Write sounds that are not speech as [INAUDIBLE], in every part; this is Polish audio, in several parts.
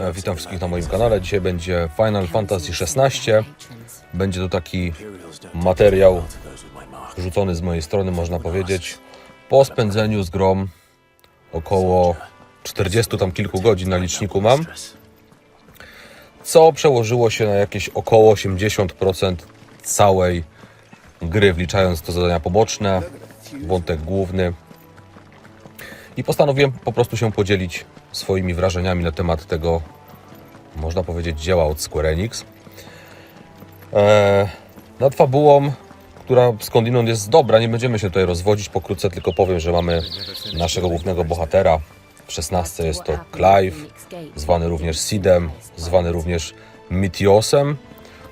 E, Witam wszystkich na moim kanale. Dzisiaj będzie Final Fantasy XVI. Będzie to taki materiał rzucony z mojej strony, można powiedzieć. Po spędzeniu z grom około 40 tam kilku godzin na liczniku mam, co przełożyło się na jakieś około 80% całej gry, wliczając to zadania poboczne, wątek główny. I postanowiłem po prostu się podzielić swoimi wrażeniami na temat tego, można powiedzieć, dzieła od Square Enix. Eee, nad fabułą, która skądinąd jest dobra, nie będziemy się tutaj rozwodzić pokrótce, tylko powiem, że mamy naszego głównego bohatera. W 16 jest to Clive, zwany również Sidem, zwany również Mitiosem.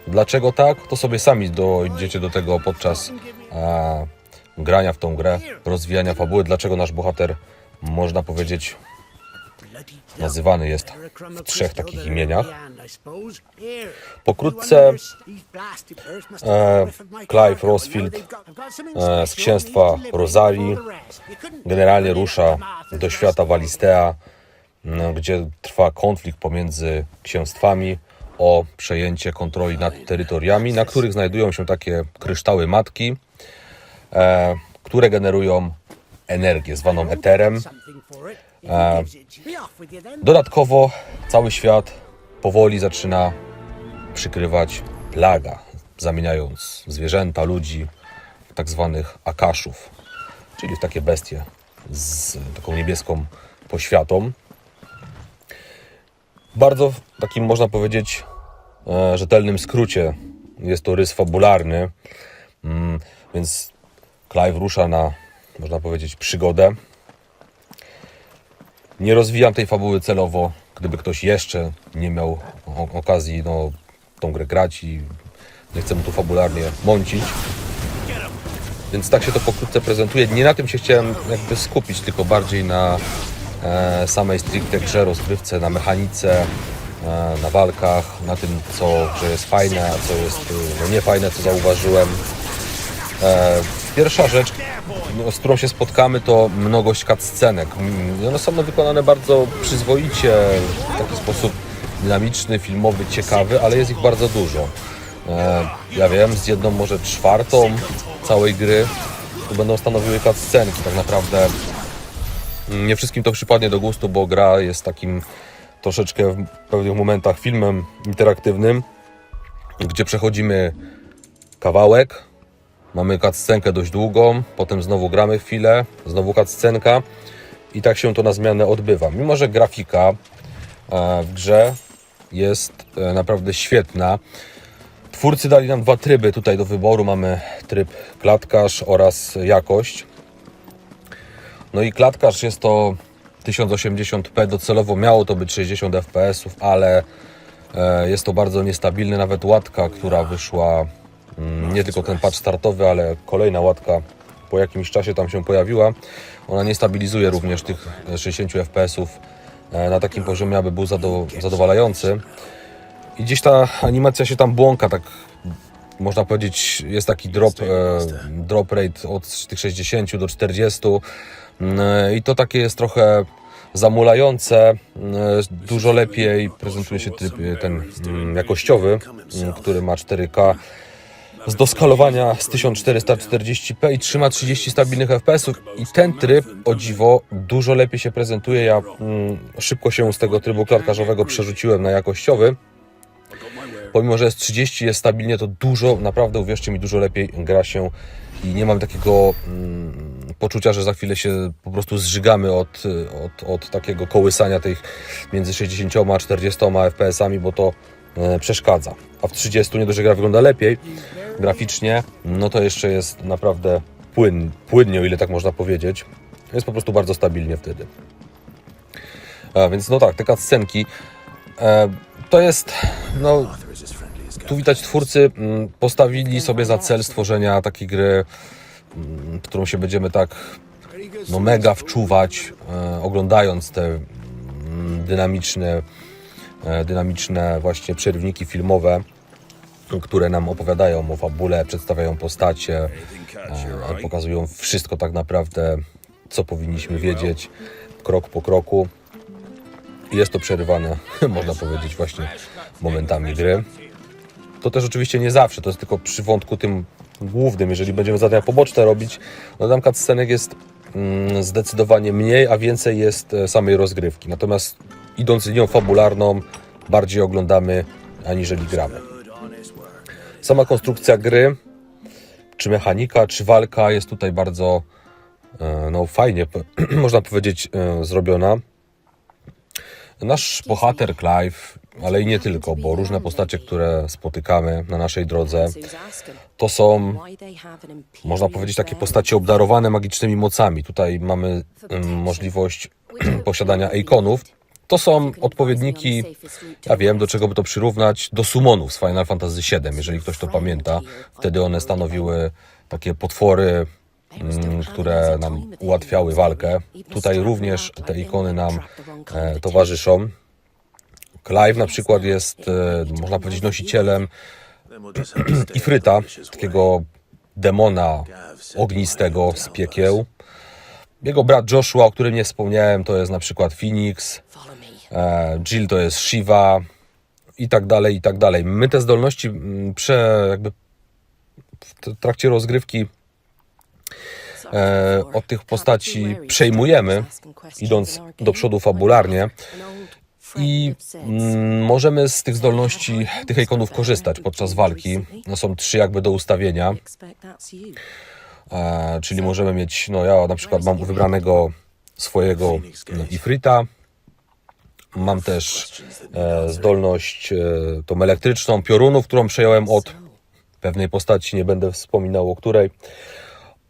Dlaczego tak? To sobie sami dojdziecie do tego podczas e, grania w tą grę, rozwijania fabuły. Dlaczego nasz bohater, można powiedzieć, nazywany jest w trzech takich imieniach. Pokrótce e, Clive Rosfield e, z księstwa Rosarii generalnie rusza do świata Walistea, m, gdzie trwa konflikt pomiędzy księstwami o przejęcie kontroli nad terytoriami, na których znajdują się takie kryształy matki, e, które generują energię zwaną eterem. E, Dodatkowo cały świat powoli zaczyna przykrywać plaga, zamieniając zwierzęta, ludzi tak zwanych akaszów, czyli w takie bestie z taką niebieską poświatą. Bardzo w takim, można powiedzieć, e, rzetelnym skrócie jest to rys fabularny, Mm, więc Clive rusza na, można powiedzieć, przygodę. Nie rozwijam tej fabuły celowo, gdyby ktoś jeszcze nie miał okazji no, tą grę grać i nie chcę mu tu fabularnie mącić. Więc tak się to pokrótce prezentuje. Nie na tym się chciałem jakby skupić, tylko bardziej na e, samej stricte grze, rozgrywce, na mechanice, e, na walkach, na tym, co że jest fajne, a co jest y, no, niefajne, co zauważyłem. E, Pierwsza rzecz, z którą się spotkamy, to mnogość cutscenek. Mm, One są wykonane bardzo przyzwoicie, w taki sposób dynamiczny, filmowy, ciekawy, ale jest ich bardzo dużo. E, Ja wiem, z jedną może czwartą całej gry to będą stanowiły cutscenki. Tak naprawdę mm, nie wszystkim to przypadnie do gustu, bo gra jest takim troszeczkę w pewnych momentach filmem interaktywnym, gdzie przechodzimy kawałek, Mamy cutscenkę dość długą, potem znowu gramy chwilę, znowu cutscenka i tak się to na zmianę odbywa. Mimo, że grafika e, w grze jest e, naprawdę świetna. Twórcy dali nam dwa tryby tutaj do wyboru. Mamy tryb klatkarz oraz jakość. No i klatkarz jest to 1080p, docelowo miało to być 60 fps, ale e, jest to bardzo niestabilne. Nawet łatka, która wyszła nie tylko ten patch startowy, ale kolejna łatka po jakimś czasie tam się pojawiła. Ona nie stabilizuje również tych 60 fps e, na takim poziomie, aby był zado zadowalający. I gdzieś ta animacja się tam błąka, tak można powiedzieć, jest taki drop, e, drop rate od tych 60 do 40 Mm, i to takie jest trochę zamulające. Mm, Dużo lepiej prezentuje się tryb e, ten mm, jakościowy, mm, który ma 4K z doskalowania z 1440p i trzyma 30 stabilnych FPS-ów i ten tryb, o dziwo, dużo lepiej się prezentuje. Ja mm, szybko się z tego trybu klatkarzowego przerzuciłem na jakościowy. Pomimo, że jest 30, jest stabilnie, to dużo, naprawdę uwierzcie mi, dużo lepiej gra się i nie mam takiego mm, poczucia, że za chwilę się po prostu zżygamy od, od, od takiego kołysania tych między 60 a 40 FPS-ami, bo to przeszkadza. A w 30 nie dość, że gra wygląda lepiej graficznie, no to jeszcze jest naprawdę płyn, płynnie, o ile tak można powiedzieć. Jest po prostu bardzo stabilnie wtedy. A więc no tak, te cutscenki e, to jest, no tu widać twórcy mm, postawili sobie za cel stworzenia takiej gry, mm, w którą się będziemy tak no mega wczuwać, e, oglądając te mm, dynamiczne, e, dynamiczne właśnie przerywniki filmowe, które nam opowiadają o fabule, przedstawiają postacie, e, pokazują wszystko tak naprawdę, co powinniśmy wiedzieć, krok po kroku. Jest to przerywane, [LAUGHS] można powiedzieć, właśnie momentami gry. To też oczywiście nie zawsze, to jest tylko przy wątku tym głównym. Jeżeli będziemy zadania poboczne robić, no tam cutscenek jest mm, zdecydowanie mniej, a więcej jest e, samej rozgrywki. Natomiast idąc linią fabularną, bardziej oglądamy, aniżeli gramy. Sama konstrukcja gry, czy mechanika, czy walka jest tutaj bardzo e, no, fajnie, [CLEARS THROAT] można powiedzieć, e, zrobiona. Nasz bohater Clive, ale i nie tylko, bo różne postacie, które spotykamy na naszej drodze, to są, można powiedzieć, takie postacie obdarowane magicznymi mocami. Tutaj mamy możliwość [CLEARS THROAT] posiadania ikonów. To są odpowiedniki, ja wiem, do czego by to przyrównać, do summonów z Final Fantasy VII, jeżeli ktoś to pamięta. Wtedy one stanowiły takie potwory, mm, które nam ułatwiały walkę. Tutaj również te ikony nam e, towarzyszą. Clive na przykład jest, e, można powiedzieć, nosicielem [CLEARS THROAT] Ifryta, takiego demona ognistego z piekieł. Jego brat Joshua, o którym nie wspomniałem, to jest na przykład Phoenix, Jill to jest Shiva i tak dalej, i tak dalej. My te zdolności mm, prze, jakby w trakcie rozgrywki e, od tych postaci przejmujemy, idąc do przodu fabularnie. i mm, możemy z tych zdolności, tych ikonów korzystać podczas walki. No, są trzy jakby do ustawienia. E, czyli możemy mieć, no ja na przykład mam wybranego swojego no, Ifrita. Mam też e, zdolność e, tą elektryczną piorunów, którą przejąłem od pewnej postaci, nie będę wspominał o której.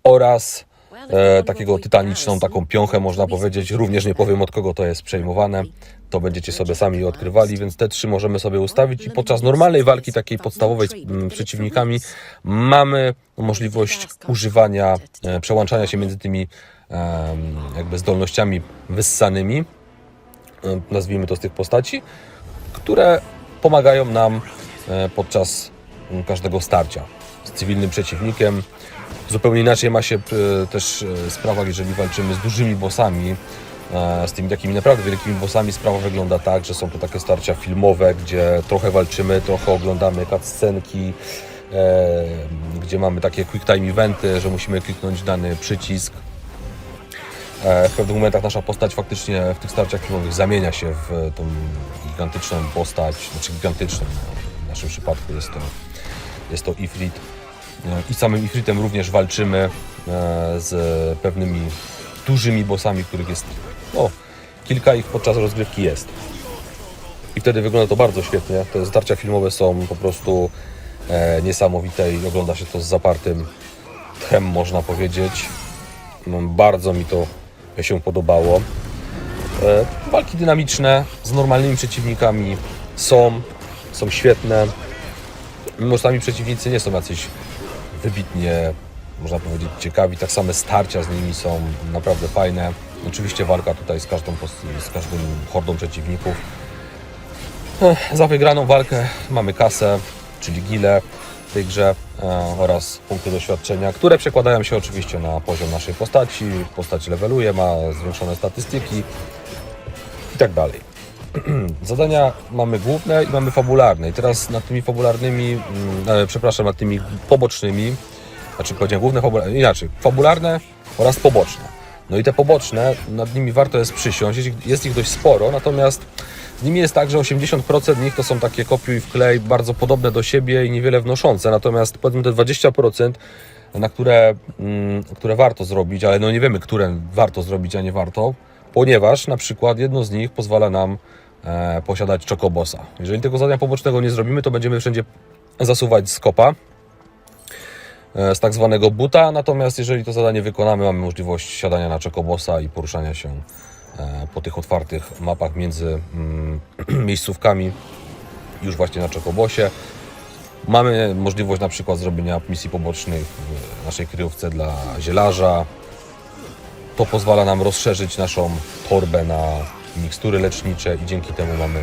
Oraz e, takiego tytaniczną, taką piąchę można powiedzieć. Również nie powiem od kogo to jest przejmowane. To będziecie sobie sami odkrywali, więc te trzy możemy sobie ustawić i podczas normalnej walki, takiej podstawowej z mm, przeciwnikami, mamy możliwość używania, e, przełączania się między tymi em, jakby zdolnościami wyssanymi, e, nazwijmy to z tych postaci, które pomagają nam e, podczas mm, każdego starcia z cywilnym przeciwnikiem. Zupełnie inaczej ma się e, też e, sprawa, jeżeli walczymy z dużymi bossami, e, z tymi takimi naprawdę wielkimi bossami. Sprawa wygląda tak, że są to takie starcia filmowe, gdzie trochę walczymy, trochę oglądamy cutscenki, e, gdzie mamy takie quick time eventy, że musimy kliknąć dany przycisk. E, W pewnych momentach nasza postać faktycznie w tych starciach filmowych zamienia się w tą gigantyczną postać, znaczy gigantyczną, no, w naszym przypadku jest to, jest to Ifrit. E, I samym Ifritem również walczymy e, z pewnymi dużymi bossami, których jest, no, kilka ich podczas rozgrywki jest. I wtedy wygląda to bardzo świetnie. Te starcia filmowe są po prostu e, niesamowite i ogląda się to z zapartym tchem, można powiedzieć. No, Bardzo mi to się podobało. E, Walki dynamiczne z normalnymi przeciwnikami są, są świetne. Mimo sami przeciwnicy nie są jacyś wybitnie, można powiedzieć, ciekawi. Tak same starcia z nimi są naprawdę fajne. Oczywiście walka tutaj z każdą, z każdym hordą przeciwników. Ech, Za wygraną walkę mamy kasę, czyli gile w tej grze e, oraz punkty doświadczenia, które przekładają się oczywiście na poziom naszej postaci. Postać leveluje, ma zwiększone statystyki i tak dalej. [CLEARS THROAT] Zadania mamy główne i mamy fabularne. I teraz nad tymi fabularnymi, mm, e, przepraszam, nad tymi pobocznymi, znaczy powiedziałem główne, fabularne, inaczej, fabularne oraz poboczne. No i te poboczne, nad nimi warto jest przysiąść, jest ich- jest ich dość sporo, natomiast z nimi jest tak, że 80% nich to są takie kopiuj wklej, bardzo podobne do siebie i niewiele wnoszące, natomiast powiedzmy te 20%, na które, mm, które warto zrobić, ale no nie wiemy, które warto zrobić, a nie warto, ponieważ na przykład jedno z nich pozwala nam e, posiadać czokobosa. Jeżeli tego zadania pobocznego nie zrobimy, to będziemy wszędzie zasuwać z kopa, e, z tak zwanego buta, natomiast jeżeli to zadanie wykonamy, mamy możliwość siadania na czokobosa i poruszania się po tych otwartych mapach między mm, [CLEARS THROAT] miejscówkami już właśnie na czokobosie. Mamy możliwość na przykład zrobienia misji pobocznych w naszej kryjówce dla zielarza. To pozwala nam rozszerzyć naszą torbę na mikstury lecznicze i dzięki temu mamy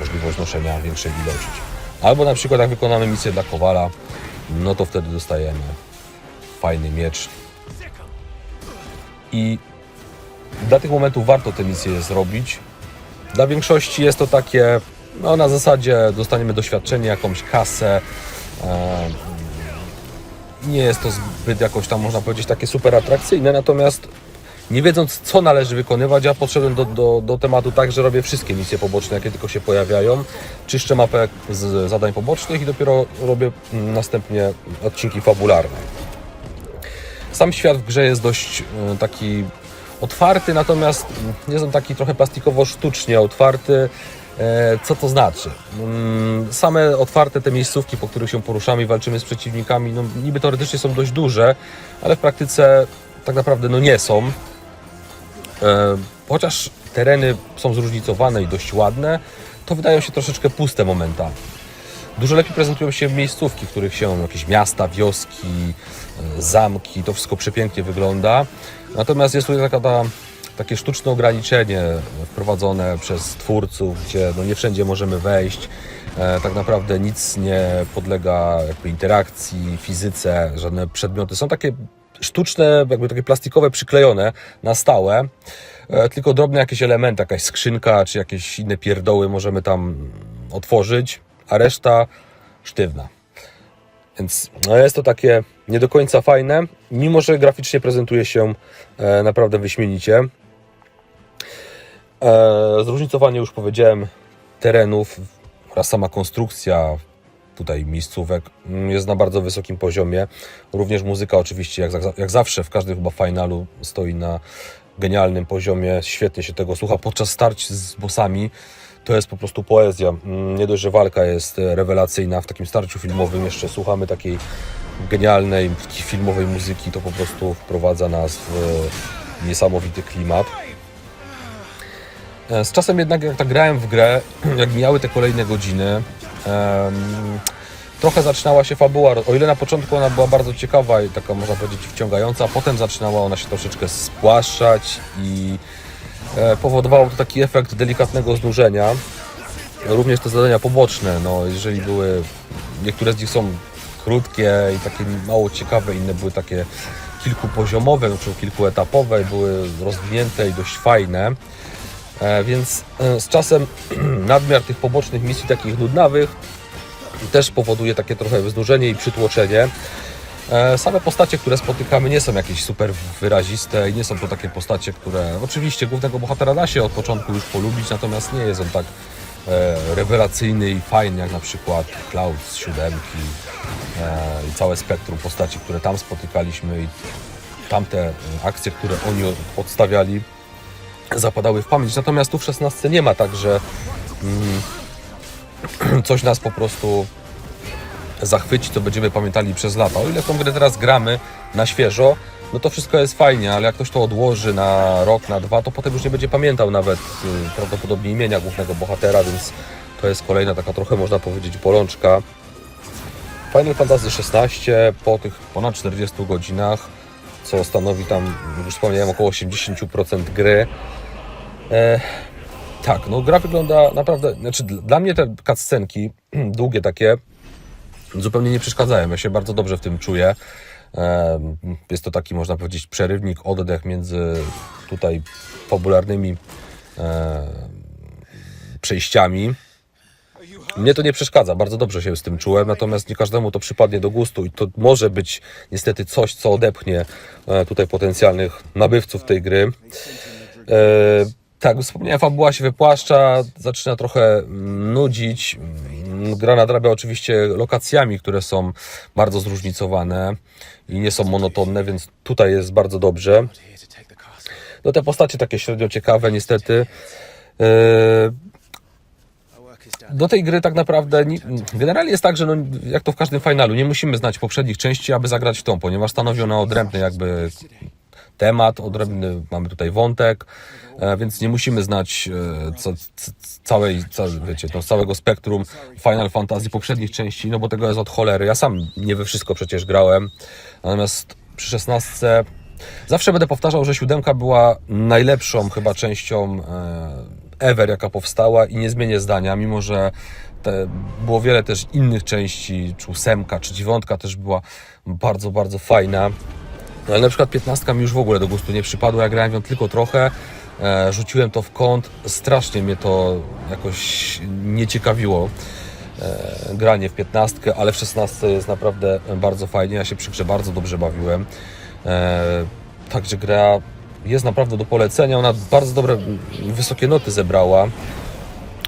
możliwość noszenia większej ilości. Albo na przykład jak wykonamy misję dla Kowala, no to wtedy dostajemy fajny miecz. I dla tych momentów warto tę misję zrobić, Dla większości jest to takie, no na zasadzie dostaniemy doświadczenie, jakąś kasę. Nie jest to zbyt jakoś tam, można powiedzieć, takie super atrakcyjne, natomiast nie wiedząc, co należy wykonywać, ja podszedłem do, do, do tematu tak, że robię wszystkie misje poboczne, jakie tylko się pojawiają. Czyszczę mapę z zadań pobocznych i dopiero robię mm, następnie odcinki fabularne. Sam świat w grze jest dość e, taki otwarty, natomiast jest on taki trochę plastikowo-sztucznie otwarty. E, Co to znaczy? Mm, Same otwarte te miejscówki, po których się poruszamy i walczymy z przeciwnikami, no niby teoretycznie są dość duże, ale w praktyce tak naprawdę no nie są. E, Chociaż tereny są zróżnicowane i dość ładne, to wydają się troszeczkę puste momentami. Dużo lepiej prezentują się miejscówki, w których się jakieś miasta, wioski, e, zamki, to wszystko przepięknie wygląda. Natomiast jest tutaj taka, ta, takie sztuczne ograniczenie wprowadzone przez twórców, gdzie no nie wszędzie możemy wejść. E, tak naprawdę nic nie podlega jakby interakcji, fizyce, żadne przedmioty. Są takie sztuczne, jakby takie plastikowe, przyklejone na stałe. E, Tylko drobne jakieś elementy, jakaś skrzynka czy jakieś inne pierdoły możemy tam otworzyć, a reszta sztywna. Więc no jest to takie nie do końca fajne, mimo że graficznie prezentuje się e, naprawdę wyśmienicie. E, Zróżnicowanie już powiedziałem terenów oraz sama konstrukcja tutaj miejscówek mm, jest na bardzo wysokim poziomie. Również muzyka oczywiście jak, jak zawsze w każdym chyba finalu stoi na genialnym poziomie. Świetnie się tego słucha podczas starć z bossami. To jest po prostu poezja. Mm, Nie dość, że walka jest e, rewelacyjna w takim starciu filmowym, jeszcze słuchamy takiej genialnej, filmowej muzyki, to po prostu wprowadza nas w e, niesamowity klimat. E, Z czasem jednak jak tak grałem w grę, [CLEARS THROAT] jak mijały te kolejne godziny, em, trochę zaczynała się fabuła. O ile na początku ona była bardzo ciekawa i taka można powiedzieć wciągająca, potem zaczynała ona się troszeczkę spłaszczać i e, powodowało to taki efekt delikatnego znużenia. Również te zadania poboczne, no jeżeli były, niektóre z nich są krótkie i takie mało ciekawe, inne były takie kilkupoziomowe czy kilkuetapowe, były rozwinięte i dość fajne. E, Więc e, z czasem [CLEARS THROAT] nadmiar tych pobocznych misji, takich nudnawych, też powoduje takie trochę znużenie i przytłoczenie. E, Same postacie, które spotykamy, nie są jakieś super wyraziste i nie są to takie postacie, które oczywiście głównego bohatera da się od początku już polubić, natomiast nie jest on tak e, rewelacyjny i fajny jak na przykład Cloud z siódemki e, i całe spektrum postaci, które tam spotykaliśmy i tamte akcje, które oni odstawiali zapadały w pamięć. Natomiast tu w 16 nie ma tak, że mm, [CLEARS THROAT] coś nas po prostu zachwyci, to będziemy pamiętali przez lata. O ile tą grę teraz gramy na świeżo, no to wszystko jest fajnie, ale jak ktoś to odłoży na rok, na dwa, to potem już nie będzie pamiętał nawet y, prawdopodobnie imienia głównego bohatera, więc to jest kolejna taka trochę można powiedzieć bolączka. Final Fantasy XVI po tych ponad 40 godzinach, co stanowi tam, już wspomniałem, około 80% gry. E, tak, no gra wygląda naprawdę, znaczy dla mnie te cutscenki, [CLEARS THROAT] długie takie, zupełnie nie przeszkadzają. Ja się bardzo dobrze w tym czuję. E, Jest to taki, można powiedzieć, przerywnik, oddech między tutaj fabularnymi e, przejściami. Mnie to nie przeszkadza, bardzo dobrze się z tym czułem, natomiast nie każdemu to przypadnie do gustu i to może być niestety coś, co odepchnie e, tutaj potencjalnych nabywców tej gry. Tak, wspomniałem, fabuła się wypłaszcza, zaczyna trochę mm, nudzić. Mm, Gra nadrabia oczywiście lokacjami, które są bardzo zróżnicowane i nie są monotonne, więc tutaj jest bardzo dobrze. No te postacie takie średnio ciekawe, niestety. E, do tej gry tak naprawdę ni- generalnie jest tak, że no, jak to w każdym finalu, nie musimy znać poprzednich części, aby zagrać w tą, ponieważ stanowi ona odrębny jakby temat, odrębny mamy tutaj wątek, e, więc nie musimy znać e, ca, ca, całej, ca, wiecie, no, całego spektrum Final Fantasy poprzednich części, no bo tego jest od cholery. Ja sam nie we wszystko przecież grałem, natomiast przy 16 zawsze będę powtarzał, że siódemka była najlepszą chyba częścią e, ever, jaka powstała i nie zmienię zdania, mimo że te, było wiele też innych części, czy ósemka, czy dziewiątka też była bardzo, bardzo fajna. No ale na przykład 15 mi już w ogóle do gustu nie przypadła, ja grałem nią tylko trochę, E, rzuciłem to w kąt, strasznie mnie to jakoś nie ciekawiło. E, granie w 15, ale w 16 jest naprawdę bardzo fajnie. Ja się przy grze bardzo dobrze bawiłem. E, także gra jest naprawdę do polecenia. Ona bardzo dobre, wysokie noty zebrała.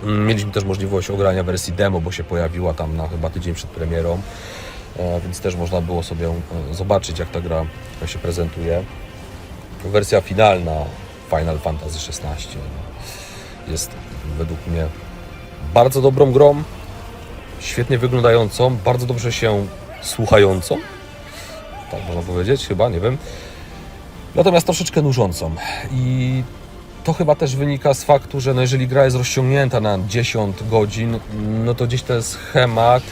Mieliśmy też możliwość ogrania wersji demo, bo się pojawiła tam na chyba tydzień przed premierą, więc też można było sobie e, zobaczyć, jak ta gra się prezentuje. Wersja finalna Final Fantasy XVI jest według mnie bardzo dobrą grą, świetnie wyglądającą, bardzo dobrze się słuchającą, tak można powiedzieć, chyba, nie wiem. Natomiast troszeczkę nużącą i to chyba też wynika z faktu, że no jeżeli gra jest rozciągnięta na 10 godzin, no to gdzieś ten schemat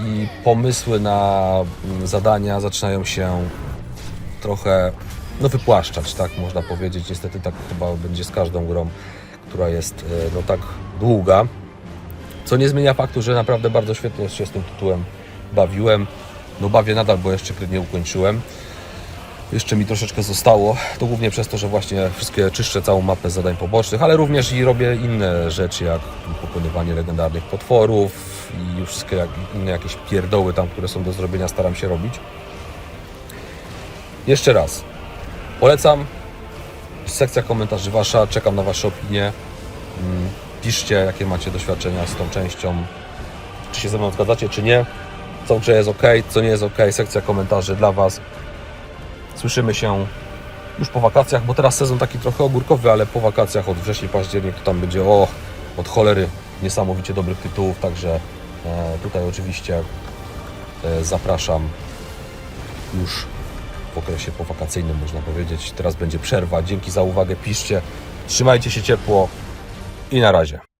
i pomysły na mm, zadania zaczynają się trochę no, wypłaszczać, tak można powiedzieć. Niestety tak chyba będzie z każdą grą, która jest e, no, tak długa. Co nie zmienia faktu, że naprawdę bardzo świetnie się z tym tytułem bawiłem. No bawię nadal, bo jeszcze gry nie ukończyłem. Jeszcze mi troszeczkę zostało. To głównie przez to, że właśnie wszystkie czyszczę całą mapę zadań pobocznych, ale również i robię inne rzeczy, jak pokonywanie legendarnych potworów i już wszystkie inne jakieś pierdoły tam, które są do zrobienia, staram się robić. Jeszcze raz. Polecam. Sekcja komentarzy Wasza. Czekam na Wasze opinie. Mm, Piszcie, jakie macie doświadczenia z tą częścią. Czy się ze mną zgadzacie, czy nie. Co czy jest ok, co nie jest ok. Sekcja komentarzy dla Was. Słyszymy się już po wakacjach, bo teraz sezon taki trochę ogórkowy, ale po wakacjach od września, październik to tam będzie o, od cholery niesamowicie dobrych tytułów, także e, tutaj oczywiście e, zapraszam już w okresie powakacyjnym, można powiedzieć. Teraz będzie przerwa. Dzięki za uwagę, piszcie. Trzymajcie się ciepło i na razie.